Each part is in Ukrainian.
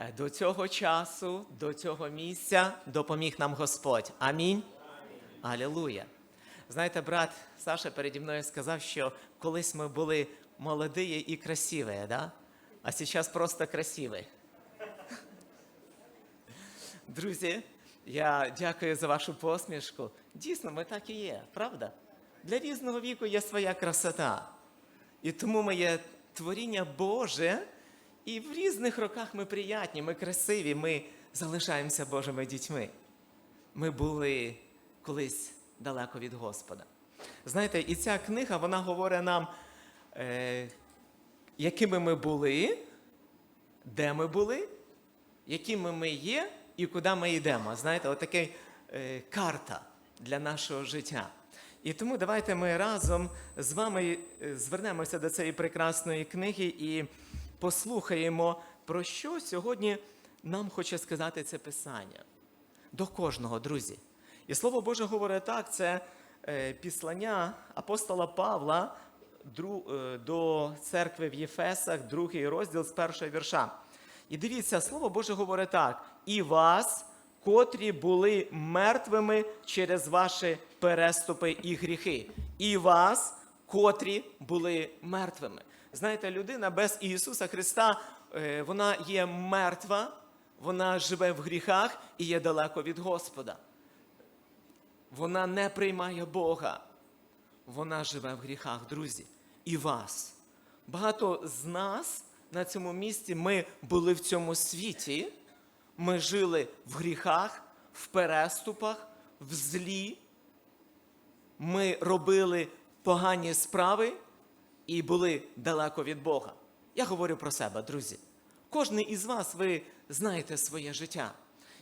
Е, До цього часу, до цього місця допоміг нам Господь. Амінь. Алілуя. Знаєте, брат Саша переді мною сказав, що колись ми були молоді і красиві, да? а зараз просто красиві. Друзі, я дякую за вашу посмішку. Дійсно, ми так і є, правда? Для різного віку є своя красота. І тому ми є творіння Боже, і в різних роках ми приятні, ми красиві, ми залишаємося Божими дітьми. Ми були колись далеко від Господа. Знаєте, і ця книга вона говорить нам, е, якими ми були, де ми були, якими ми є і куди ми йдемо. Знаєте, отака е, карта для нашого життя. І тому давайте ми разом з вами е, звернемося до цієї прекрасної книги і послухаємо, про що сьогодні нам хоче сказати це писання. До кожного, друзі. І слово Боже говорить так: це е, післання апостола Павла е, до церкви в Єфесах, другий розділ з першого вірша. І дивіться, слово Боже говорить так: і вас, котрі були мертвими через ваші переступи і гріхи, і вас, котрі були мертвими. Знаєте, людина без Ісуса Христа, е, вона є мертва, вона живе в гріхах і є далеко від Господа. Вона не приймає Бога. Вона живе в гріхах, друзі. І вас. Багато з нас на цьому місці ми були в цьому світі. Ми жили в гріхах, в переступах, в злі. Ми робили погані справи і були далеко від Бога. Я говорю про себе, друзі. Кожен із вас, ви знаєте своє життя.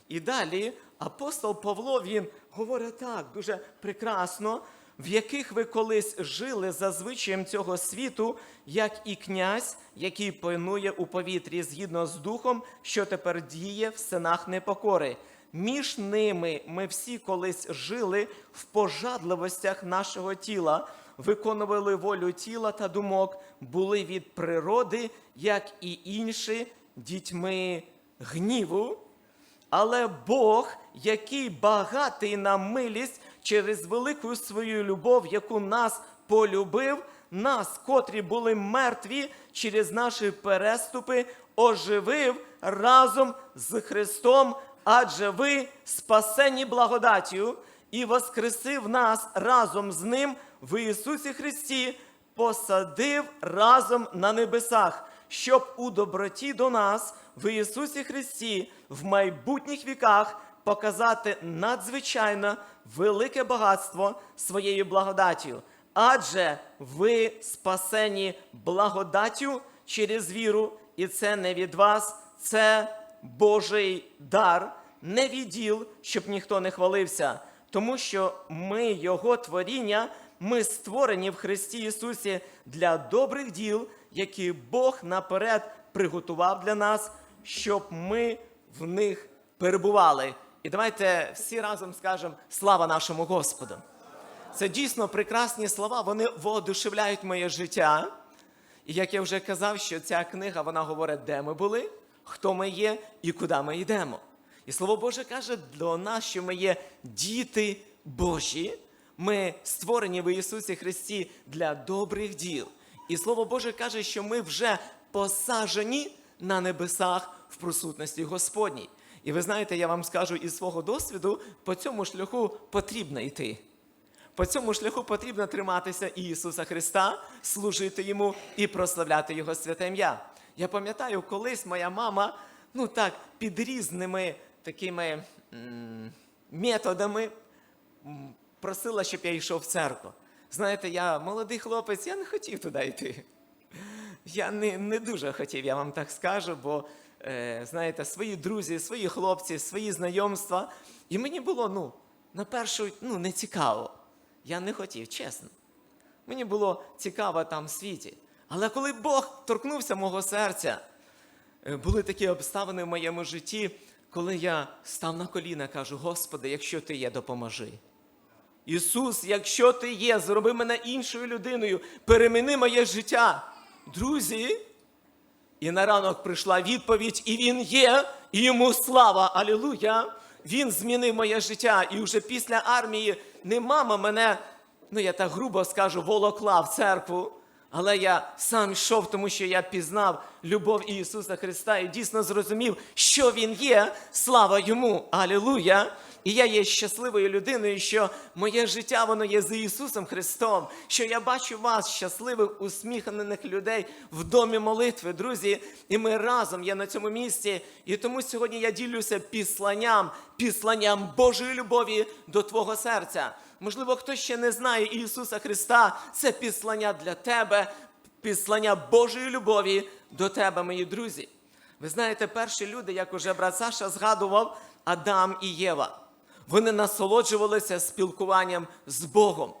І далі апостол Павло він говорить так, дуже прекрасно, в яких ви колись жили за звичаєм цього світу, як і князь, який панує у повітрі згідно з духом, що тепер діє в синах непокори. Між ними ми всі колись жили в пожадливостях нашого тіла, виконували волю тіла та думок, були від природи, як і інші, дітьми гніву. Але Бог, який багатий на милість через велику свою любов, яку нас полюбив, нас, котрі були мертві через наші переступи, оживив разом з Христом, адже ви спасені благодаттю і воскресив нас разом з Ним в Ісусі Христі, посадив разом на небесах, щоб у доброті до нас в Ісусі Христі в майбутніх віках показати надзвичайно велике багатство своєю благодаттю. Адже ви спасені благодаттю через віру, і це не від вас, це Божий дар, не відділ, щоб ніхто не хвалився, тому що ми, Його творіння, ми створені в Христі Ісусі для добрих діл, які Бог наперед приготував для нас, щоб ми в них перебували. І давайте всі разом скажемо слава нашому Господу. Це дійсно прекрасні слова, вони воодушевляють моє життя. І як я вже казав, що ця книга вона говорить, де ми були, хто ми є і куди ми йдемо. І слово Боже каже до нас, що ми є діти Божі, ми створені в Ісусі Христі для добрих діл. І слово Боже каже, що ми вже посаджені на небесах в присутності Господній. І ви знаєте, я вам скажу із свого досвіду, по цьому шляху потрібно йти. По цьому шляху потрібно триматися Ісуса Христа, служити Йому і прославляти Його святе ім'я. Я пам'ятаю, колись моя мама, ну так, під різними такими м, методами просила, щоб я йшов в церкву. Знаєте, я молодий хлопець, я не хотів туди йти. Я не, не дуже хотів, я вам так скажу, бо, е, знаєте, свої друзі, свої хлопці, свої знайомства. І мені було, ну, на першу, ну, не цікаво. Я не хотів, чесно. Мені було цікаво там в світі. Але коли Бог торкнувся мого серця, е, були такі обставини в моєму житті, коли я став на коліна, кажу: Господи, якщо ти є, допоможи. Ісус, якщо ти є, зроби мене іншою людиною, переміни моє життя. Друзі, І на ранок прийшла відповідь, і він є, і йому слава, алілуя. Він змінив моє життя. І вже після армії не мама мене, ну я так грубо скажу, волокла в церкву. Але я сам йшов, тому що я пізнав любов Ісуса Христа і дійсно зрозумів, що Він є. Слава йому! Алілуя! І я є щасливою людиною, що моє життя воно є з Ісусом Христом, що я бачу вас, щасливих, усміхнених людей в домі молитви, друзі. І ми разом є на цьому місці. І тому сьогодні я ділюся післанням, післанням Божої любові до Твого серця. Можливо, хтось ще не знає Ісуса Христа. Це післання для тебе, післання Божої любові до тебе, мої друзі. Ви знаєте, перші люди, як уже брат Саша згадував, Адам і Єва. Вони насолоджувалися спілкуванням з Богом.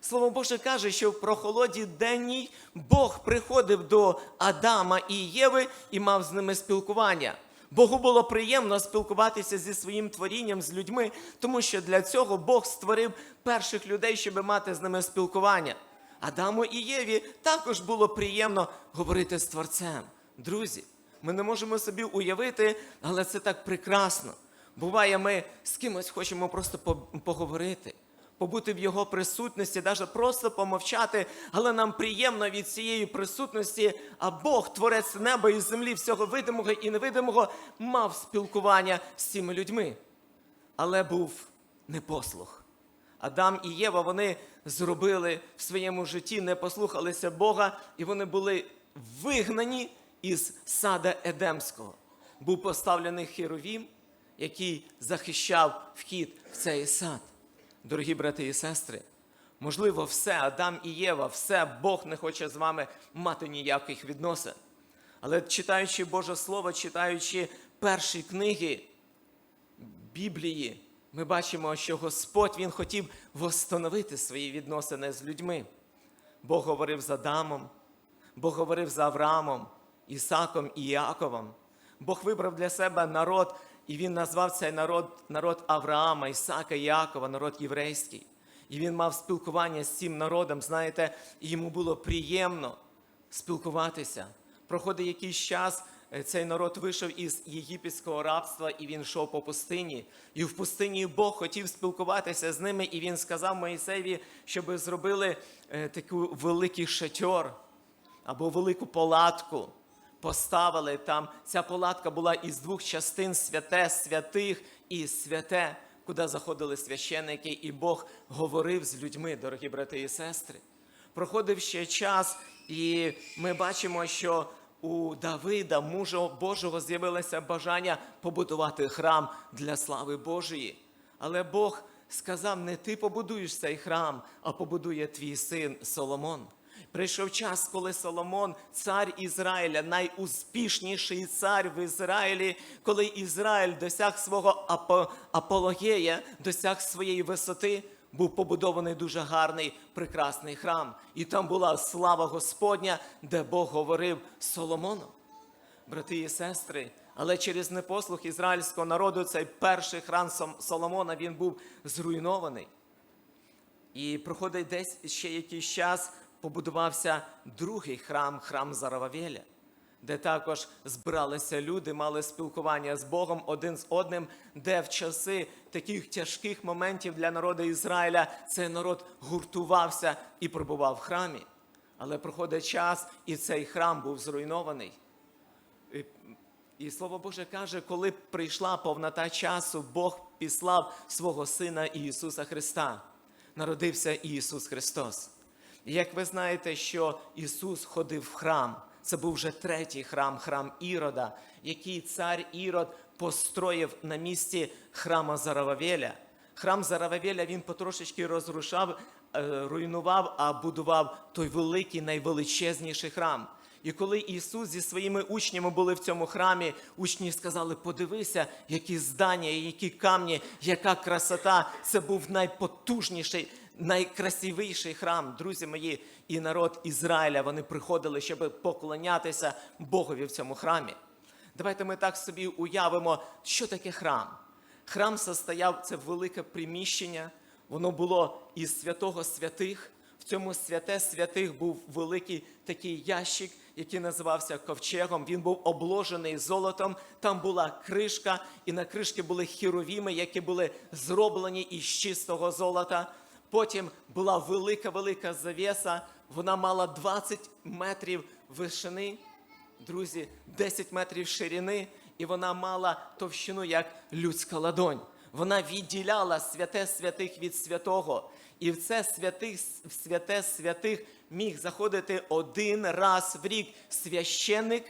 Слово Боже каже, що в прохолоді денній Бог приходив до Адама і Єви і мав з ними спілкування. Богу було приємно спілкуватися зі своїм творінням, з людьми, тому що для цього Бог створив перших людей, щоб мати з ними спілкування. Адаму і Єві також було приємно говорити з Творцем. Друзі, ми не можемо собі уявити, але це так прекрасно. Буває, ми з кимось хочемо просто поговорити, побути в його присутності, навіть просто помовчати, але нам приємно від цієї присутності, а Бог, творець неба і землі, всього видимого і невидимого, мав спілкування з цими людьми. Але був непослух. Адам і Єва вони зробили в своєму житті, не послухалися Бога, і вони були вигнані із сада Едемського. Був поставлений херовім, який захищав вхід в цей сад. Дорогі брати і сестри, можливо, все, Адам і Єва, все Бог не хоче з вами мати ніяких відносин. Але читаючи Боже Слово, читаючи перші книги Біблії, ми бачимо, що Господь Він хотів восстановити свої відносини з людьми. Бог говорив з Адамом, Бог говорив з Авраамом, Ісаком і Іаковом. Бог вибрав для себе народ, і він назвав цей народ народ Авраама, Ісака і Іакова, народ єврейський. І він мав спілкування з цим народом, знаєте, і йому було приємно спілкуватися. Проходить якийсь час, е, цей народ вийшов із єгипетського рабства, і він йшов по пустині. І в пустині Бог хотів спілкуватися з ними, і він сказав Моїсеєві, щоб зробили е, такий великий шатьор або велику палатку. Поставили там. Ця палатка була із двох частин святе, святих і святе, куди заходили священники, і Бог говорив з людьми, дорогі брати і сестри. Проходив ще час, і ми бачимо, що у Давида, мужа Божого, з'явилося бажання побудувати храм для слави Божої. Але Бог сказав: не ти побудуєш цей храм, а побудує твій син Соломон. Прийшов час, коли Соломон, цар Ізраїля, найуспішніший цар в Ізраїлі, коли Ізраїль досяг свого апо- апологея, досяг своєї висоти, був побудований дуже гарний, прекрасний храм. І там була слава Господня, де Бог говорив з Соломоном. Брати і сестри, але через непослух ізраїльського народу цей перший храм Соломона він був зруйнований. І проходить десь ще якийсь час, побудувався другий храм, храм Зарававеля, де також збиралися люди, мали спілкування з Богом один з одним, де в часи таких тяжких моментів для народу Ізраїля цей народ гуртувався і пробував в храмі. Але проходить час, і цей храм був зруйнований. І, і Слово Боже каже, коли прийшла повнота часу, Бог післав свого Сина Ісуса Христа. Народився Ісус Христос. Як ви знаєте, що Ісус ходив в храм, це був вже третій храм, храм Ірода, який цар Ірод построїв на місці храма Зарававеля. Храм Зарававеля він потрошечки розрушав, е, руйнував, а будував той великий, найвеличезніший храм. І коли Ісус зі своїми учнями були в цьому храмі, учні сказали: подивися, які здання, які камні, яка красота. Це був найпотужніший, найкрасивіший храм, друзі мої, і народ Ізраїля. Вони приходили, щоб поклонятися Богові в цьому храмі. Давайте ми так собі уявимо, що таке храм. Храм состояв це велике приміщення, воно було із святого святих. В цьому святе святих був великий такий ящик, який називався ковчегом. Він був обложений золотом. Там була кришка, і на кришці були хіровіми, які були зроблені із чистого золота. Потім була велика велика завіса. Вона мала 20 метрів вишини, друзі, 10 метрів ширини, і вона мала товщину як людська ладонь. Вона відділяла святе святих від святого. І в це святих, святе святих міг заходити один раз в рік священник.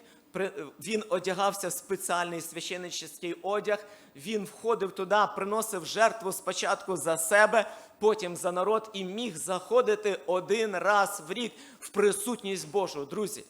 Він одягався в спеціальний священнический одяг. Він входив туди, приносив жертву спочатку за себе, потім за народ, і міг заходити один раз в рік в присутність Божу, друзі.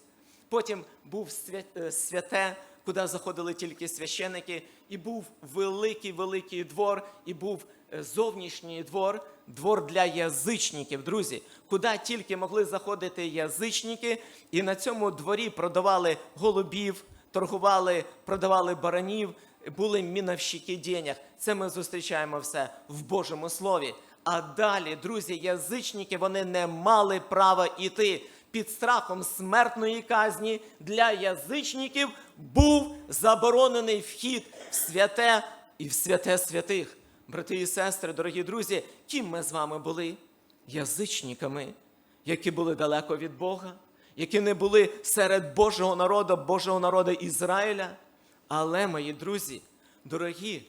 Потім був е, святе, куди заходили тільки священики, і був великий великий двор, і був е, зовнішній двор, двор для язичників, друзі, куди тільки могли заходити язичники, і на цьому дворі продавали голубів, торгували, продавали баранів, були мінавщики денег. Це ми зустрічаємо все в Божому Слові. А далі, друзі, язичники вони не мали права іти під страхом смертної казні для язичників був заборонений вхід в святе і в святе святих. Брати і сестри, дорогі друзі, ким ми з вами були? Язичниками, які були далеко від Бога, які не були серед Божого народу, Божого народу Ізраїля. Але, мої друзі, дорогі,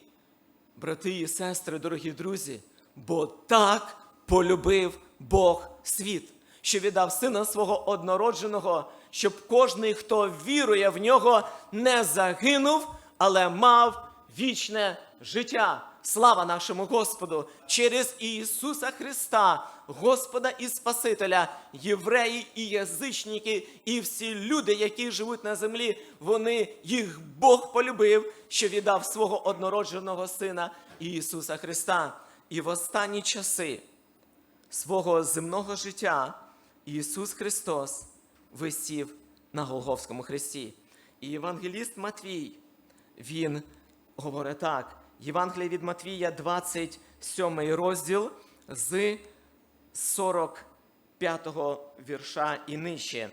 брати і сестри, дорогі друзі, бо так полюбив Бог світ, що віддав сина свого однородженого, щоб кожний, хто вірує в нього, не загинув, але мав вічне життя. Слава нашому Господу! Через Ісуса Христа, Господа і Спасителя, євреї і язичники, і всі люди, які живуть на землі, вони їх Бог полюбив, що віддав свого однородженого Сина Ісуса Христа. І в останні часи свого земного життя Ісус Христос висів на Голговському хресті. І євангеліст Матвій, він говорить так: Євангеліє від Матвія, 27 розділ з 45 вірша і нижче.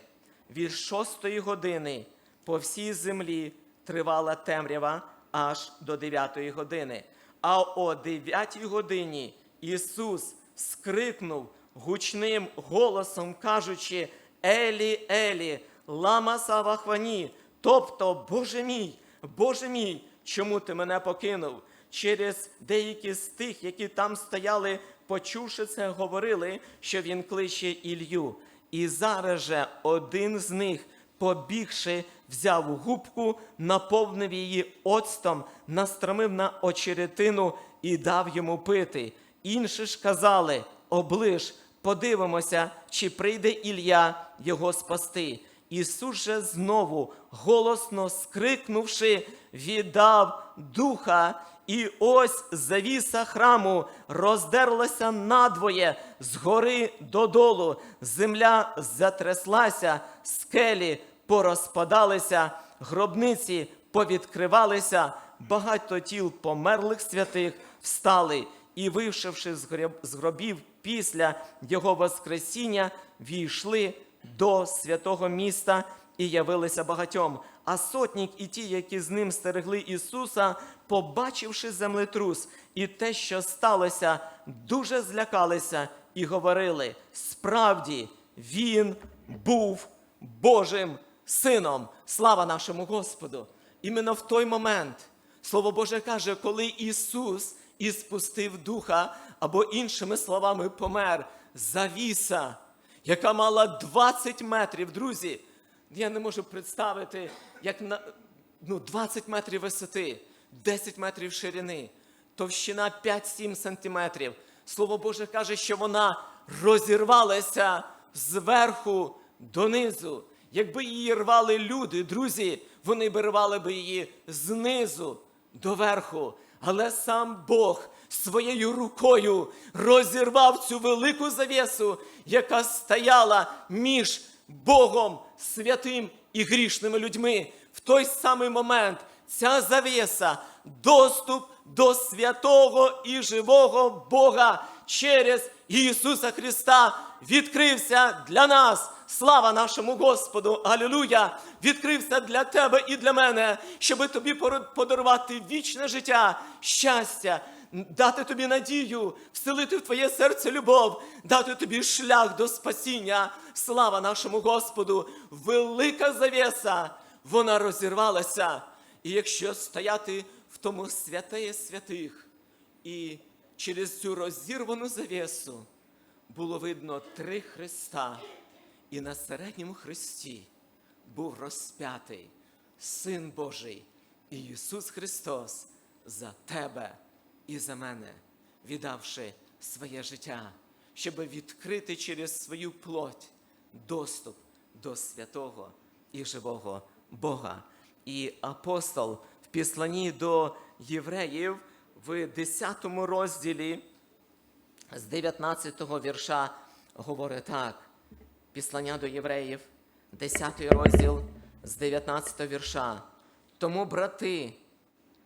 Від шостої години по всій землі тривала темрява аж до 9 години. А о 9 годині Ісус скрикнув гучним голосом, кажучи: Елі, Елі, лама савахвані, тобто, Боже мій, Боже мій, чому ти мене покинув? Через деякі з тих, які там стояли, почувши це, говорили, що він кличе Ілью. І зараз же один з них, побігши, взяв губку, наповнив її оцтом, настромив на очеретину і дав йому пити. Інші ж казали: оближ, подивимося, чи прийде Ілля його спасти. Ісус же знову, голосно скрикнувши, віддав духа, і ось завіса храму роздерлася надвоє згори додолу. Земля затряслася, скелі порозпадалися, гробниці повідкривалися, багато тіл померлих святих встали і, вившивши з гробів після його Воскресіння, війшли до святого міста і явилися багатьом. А сотник і ті, які з ним стерегли Ісуса, побачивши землетрус і те, що сталося, дуже злякалися і говорили: справді він був Божим сином. Слава нашому Господу! Іменно в той момент Слово Боже каже, коли Ісус і спустив духа, або іншими словами помер, завіса, яка мала 20 метрів, друзі. Я не можу представити, як на ну, 20 метрів висоти, 10 метрів ширини, товщина 5-7 сантиметрів. Слово Боже каже, що вона розірвалася зверху донизу. Якби її рвали люди, друзі, вони б рвали би її знизу до верху. Але сам Бог своєю рукою розірвав цю велику завісу, яка стояла між Богом святим і грішними людьми. В той самий момент ця завіса, доступ до святого і живого Бога через Ісуса Христа відкрився для нас. Слава нашому Господу! Алілуя! Відкрився для тебе і для мене, щоб тобі подарувати вічне життя, щастя, дати тобі надію, вселити в твоє серце любов, дати тобі шлях до спасіння. Слава нашому Господу! Велика завіса, вона розірвалася. І якщо стояти в тому святеє святих, і через цю розірвану завісу було видно три хреста, і на середньому хресті був розп'ятий Син Божий Ісус Христос за тебе і за мене, віддавши своє життя, щоб відкрити через свою плоть доступ до святого і живого Бога. І апостол в післанні до євреїв в 10 розділі з 19 вірша говорить так. Післання до євреїв, 10 розділ з 19 вірша. Тому, брати,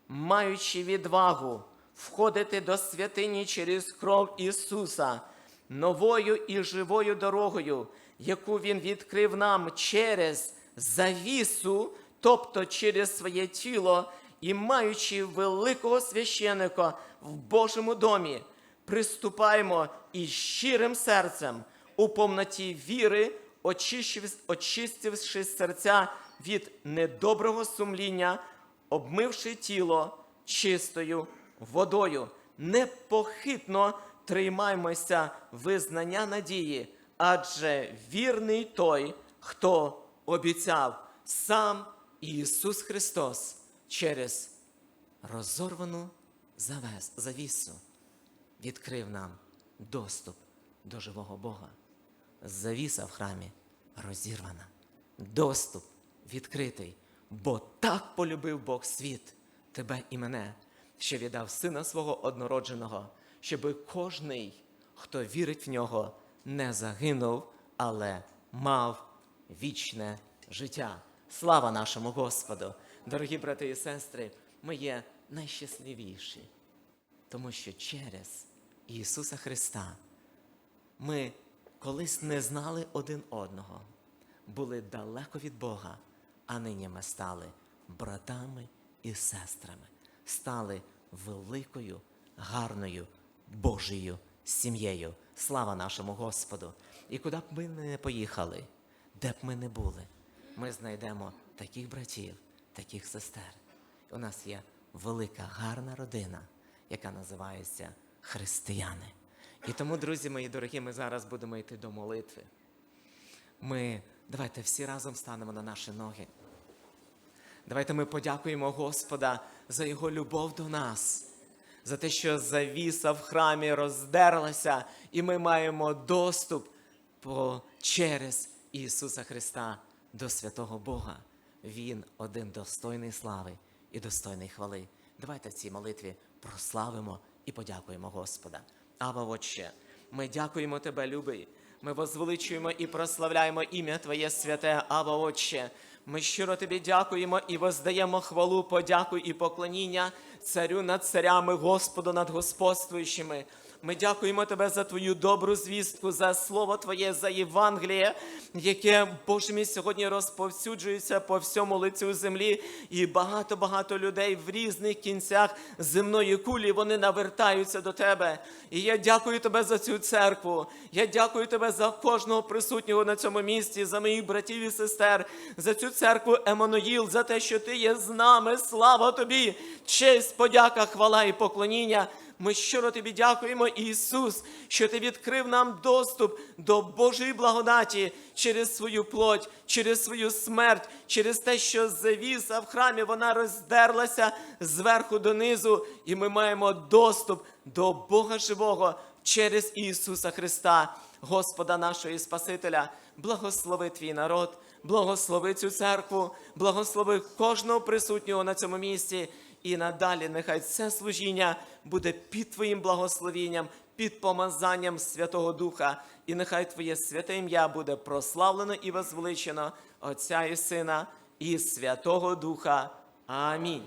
маючи відвагу входити до святині через кров Ісуса, новою і живою дорогою, яку Він відкрив нам через завісу, тобто через своє тіло, і маючи великого священика в Божому домі, приступаємо із щирим серцем у повноті віри, очистивши серця від недоброго сумління, обмивши тіло чистою водою. Непохитно тримаймося визнання надії, адже вірний той, хто обіцяв сам Ісус Христос через розорвану завісу відкрив нам доступ до живого Бога. Завіса в храмі розірвана. Доступ відкритий. Бо так полюбив Бог світ, тебе і мене, що віддав сина свого однородженого, щоби кожний, хто вірить в нього, не загинув, але мав вічне життя. Слава нашому Господу! Дорогі брати і сестри, ми є найщасливіші, тому що через Ісуса Христа ми колись не знали один одного, були далеко від Бога, а нині ми стали братами і сестрами, стали великою, гарною Божою сім'єю. Слава нашому Господу! І куди б ми не поїхали, де б ми не були, ми знайдемо таких братів, таких сестер. У нас є велика, гарна родина, яка називається християни. І тому, друзі мої дорогі, ми зараз будемо йти до молитви. Ми давайте всі разом станемо на наші ноги. Давайте ми подякуємо Господа за Його любов до нас, за те, що завіса в храмі роздерлася, і ми маємо доступ через Ісуса Христа до святого Бога. Він один достойний слави і достойний хвали. Давайте в цій молитві прославимо і подякуємо Господа. Ава Отче, ми дякуємо Тебе, любий. Ми возвеличуємо і прославляємо ім'я Твоє святе, Ава Отче. Ми щиро тобі дякуємо і воздаємо хвалу, подяку і поклоніння царю над царями, Господу над господствуючими. Ми дякуємо Тебе за Твою добру звістку, за Слово Твоє, за Євангеліє, яке, Боже мій, сьогодні розповсюджується по всьому лицю землі. І багато-багато людей в різних кінцях земної кулі вони навертаються до Тебе. І я дякую Тебе за цю церкву. Я дякую Тебе за кожного присутнього на цьому місці, за моїх братів і сестер, за цю церкву Еммануїл, за те, що Ти є з нами. Слава Тобі! Честь, подяка, хвала і поклоніння. Ми щиро тобі дякуємо, Ісус, що ти відкрив нам доступ до Божої благодаті через свою плоть, через свою смерть, через те, що завіса в храмі вона роздерлася зверху донизу, і ми маємо доступ до Бога живого через Ісуса Христа, Господа нашого і Спасителя. Благослови твій народ, благослови цю церкву, благослови кожного присутнього на цьому місці. І надалі нехай це служіння буде під Твоїм благословінням, під помазанням Святого Духа, і нехай Твоє святе ім'я буде прославлено і возвеличено Отця і Сина і Святого Духа. Амінь.